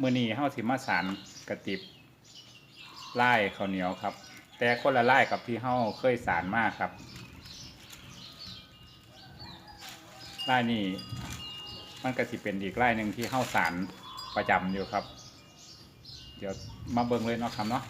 มือนี้เฮาสิมาสานกระติบไล่ข้าวเหนียวครับ แต่คนละไล่กับที่เฮาเคยสานมากครับไล่นี่มันก็สิเป็นอีกไล่หนึ่งที่เฮาสานประจำอยู่ครับ เดี๋ยวมาเบิ่งเลยเนาะครับเนาะ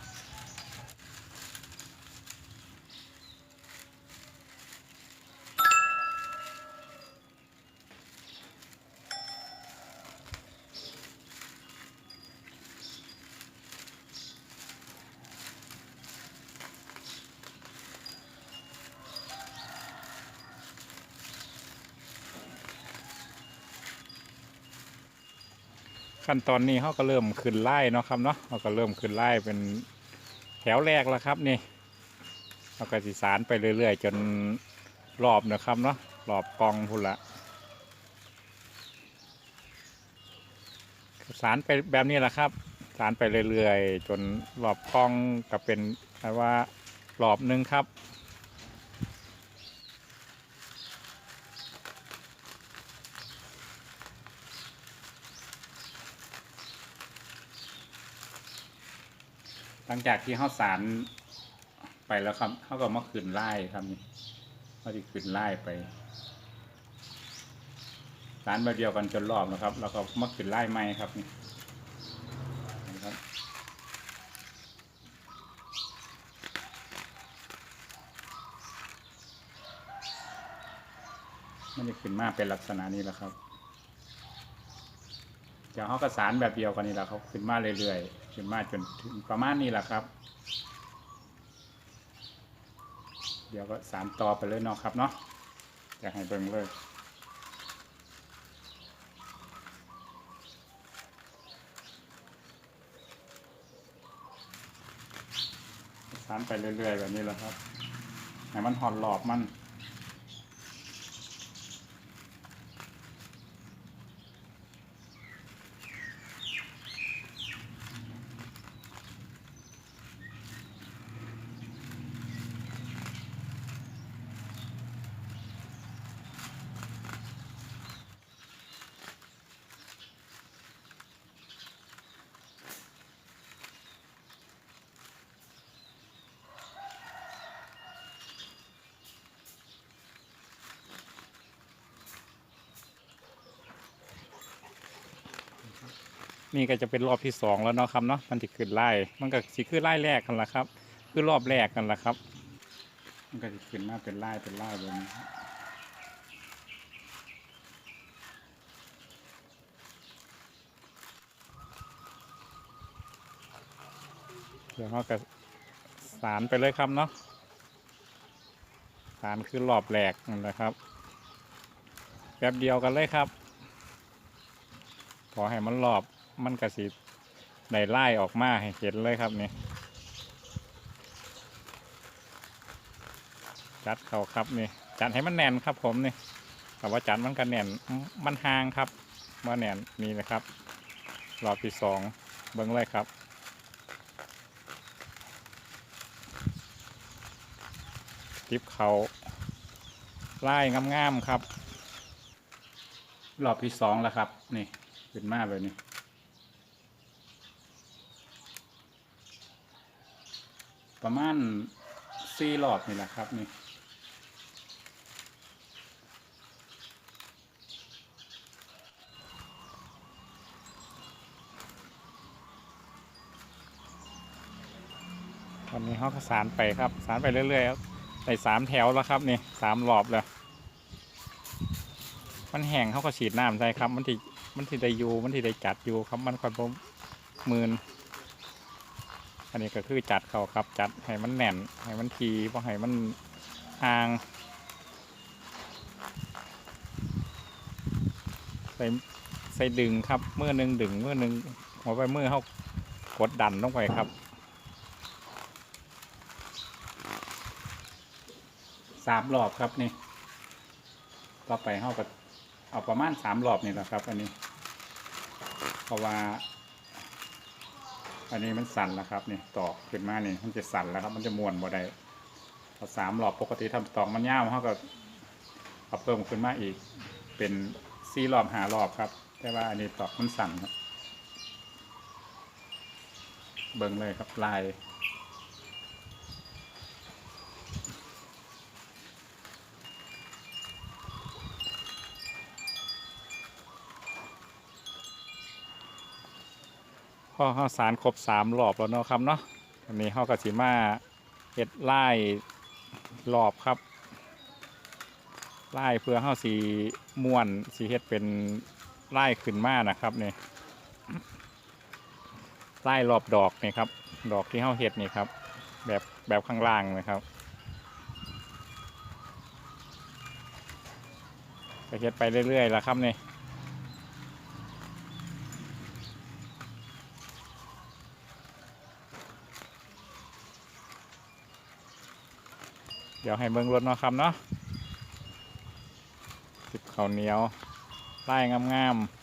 ขั้นตอนนี้เขาก็เริ่มขึ้นไล่เนาะครับเนาะเขาก็เริ่มขึ้นไล่เป็นแถวแรกแล้วครับนี่เราก็สิสารไปเรื่อยๆ จนรอบนะครับเนาะรอบกองพุ่นละสารไปแบบนี้แหละครับ สารไปเรื่อยๆ จนรอบกองก็เป็นแปลว่ารอบหนึ่งครับ หลังจากที่เขาสารไปแล้วครับเขาก็มาขืนไล่ครับนี่เขาจะขืนไล่ไปสารแบบเดียวกันจนรอบนะครับ แล้วก็มาขืนไล่ไม้ครับนี่นะครับมันจะขึ้นมาเป็นลักษณะนี้แหละครับจากเขาก็สารแบบเดียวกันนี่แหละครับขึ้นมาเรื่อยๆ ขึ้นมาจนถึงประมาณนี้แหละครับ เดี๋ยวก็สารต่อไปเลยเนาะครับเนาะอยากให้เบิ่งเลยสานไปเรื่อยๆแบบนี้แหละครับให้มันหอนหลอบมัน นี่ก็จะเป็นรอบที่สองแล้วเนาะครับเนาะมันจะขึ้นไล่มันก็สิขึ้นไล่แรกกันละครับ คือรอบแรกกันละครับ มันก็จะขึ้นมาเป็นไล่เป็นไล่แบบนี้ครับเดี๋ยวเราก็สารไปเลยครับเนาะสารคือรอบแรกนั่นแหละครับแป๊บเดียวกันเลยครับพอให้มันรอบ มันกระสิได้ไล่ออกมาให้เห็นเลยครับนี่จัดเขาครับนี่จัดให้มันแน่นครับ ผมนี่แต่ว่าจัดมันก็แน่นมันห่างครับว่าแน่นนี่นะครับรอบที่สองเบิ้งเลยครับติบเขาไล่งามๆครับ รอบที่สองแล้วครับ นี่ขึ้นมากเลยนี่ ประมาณสี่รอบนี่แหละครับนี่ตอนนี้เขาก็สารไปครับ สารไปเรื่อยๆครับไปสามแถวแล้วครับนี่สามรอบแล้วมันแห้งเขาก็ฉีดน้ำใส่ครับ มันที่มันที่ได้อยู่มันที่ได้จัดอยู่ครับมันค่อยบ่มืน อันนี้ก็คือจัดเขาครับ จัดให้มันแน่น ให้มันทีเพราะให้มันห่างใส่ใส่ดึงครับเมื่อหนึ่งดึงเมื่อหนึ่งหัวไปเมื่อเขากดดันลงไปครับสามรอบครับนี่ ต่อไปเขาก็เอาประมาณสามรอบนี่แหละครับ อันนี้ เพราะว่า อันนี้มันสั่นแล้วครับนี่ตอกขึ้นมานี่มันจะสั่นแล้วครับ มันจะมวนบ่ได้พอสามหลอดปกติทำตอกมันยาวเขาก็เอาเพิ่มขึ้นมาอีก เป็นสี่หลอดหาหลอดครับ แต่ว่าอันนี้ตอกมันสั่นครับ เบิ่งเลยครับลาย พอเขาสารครบสามรอบแล้วเนาะครับเนาะอันนี้เขาก็สิมาเฮ็ดไล่รอบครับไล่เพื่อเขาสีม่วนสีเฮ็ดเป็นไล่ขึ้นมานะครับเนี่ยไล่รอบดอกนี่ครับ ดอกที่เขาเฮ็ดนี่ครับ แบบแบบข้างล่างนะครับก็เฮ็ดไปเรื่อยๆแล้วครับเนี่ย เดี๋ยวให้เบิ่งรถเนาะครับเนาะติบข้าวเหนียวไล่งามๆ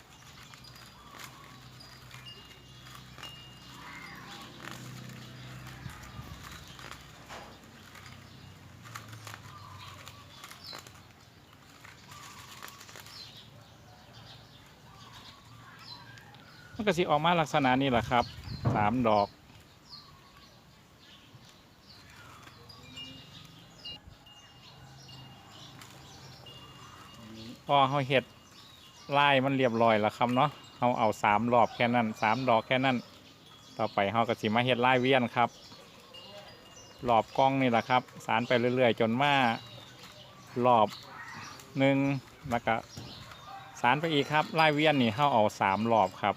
มันก็สิออกมาลักษณะนี้แหละครับสามดอก พอเขาเห็ดไล่มันเรียบร้อยแล้วครับเนาะเขาเอาสามรอบแค่นั้นสามดอกแค่นั้น ต่อไปเขาก็สิมาเห็ดไล่เวียนครับรอบกล้องนี่แหละครับสารไปเรื่อย ๆ จนมารอบหนึ่งแล้วก็สารไปอีกครับไล่เวียนนี่เขาเอาสามรอบครับ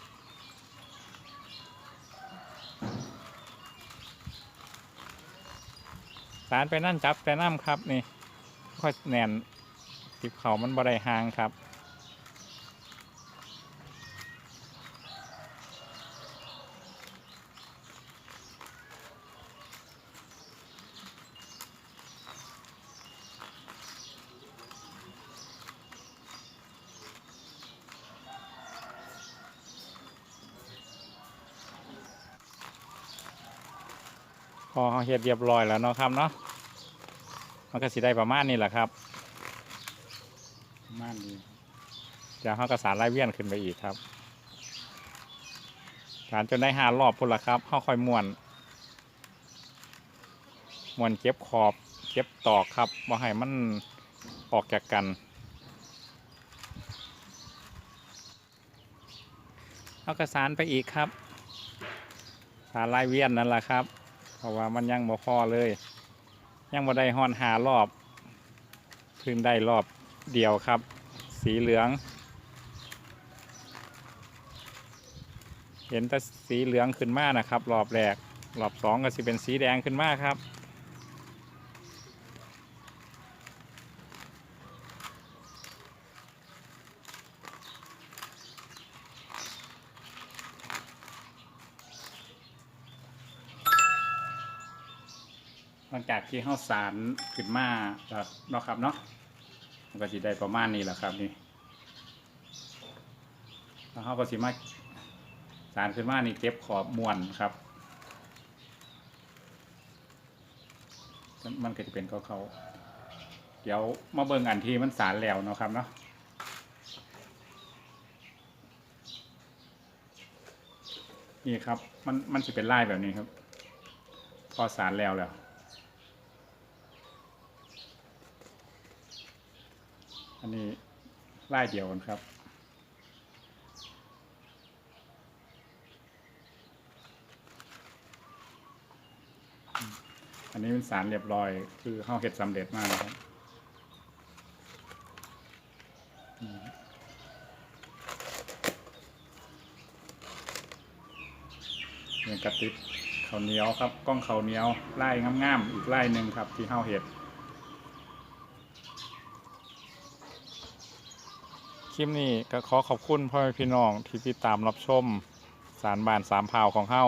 สารไปนั่นจับไปน้ำครับนี่ค่อยแน่น ติบเขามันบ่ได้ห่างครับ พอเฮ็ดเรียบร้อยแล้วเนาะครับเนาะมันก็สิได้ประมาณนี้แหละครับ มานดี๋ยวเขาก็สารไล่เวียนขึ้นไปอีกครับสารจนได้หารอบพุ่นละครับเขาค่อยม้วนม้วนเก็บขอบเก็บตอกครับว่าให้มันออกจากกันเขาก็สารไปอีกครับ สารไล่เวียนนั่นแหละครับ เพราะว่ามันยังบ่พอเลย ยังบ่ได้หอนหารอบพิ่งได้รอบ เดี่ยวครับ สีเหลือง เห็นแต่สีเหลืองขึ้นมานะครับ รอบแรกรอบสองก็สิเป็นสีแดงขึ้นมาครับ หลังจากที่เข้าสารขึ้นมาแล้วนะครับเนาะ มันก็สิได้ประมาณนี้แหละครับนี่แล้วเขาก็สิมาสารขึ้นมานี่เก็บขอบม้วนครับ มันก็จะเป็นเขาเขาเดี๋ยวมาเบิ่งอันที่มันสารแล้วเนาะครับเนาะนี่ครับ มันมันจะเป็นลายแบบนี้ครับ พอสารแล้วแล้ว อันนี้ไล่เดียวกันครับ อันนี้เป็นสารเรียบร้อย คือข้าวเห็ดสำเร็จมากนะครับเนี่ยกระติบข้าวเหนียวครับกล้องข้าวเหนียวไล่งามๆอีกไล่หนึ่งครับ ที่ข้าวเห็ด คลิปนี้ก็ขอขอบคุณพ่อแม่พี่น้องที่ติดตามรับชมสารบานสามพาวของเฮา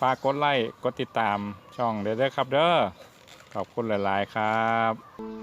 ฝากกดไลค์กดติดตามช่องเด้อครับเด้อขอบคุณหลาย ๆ ครับ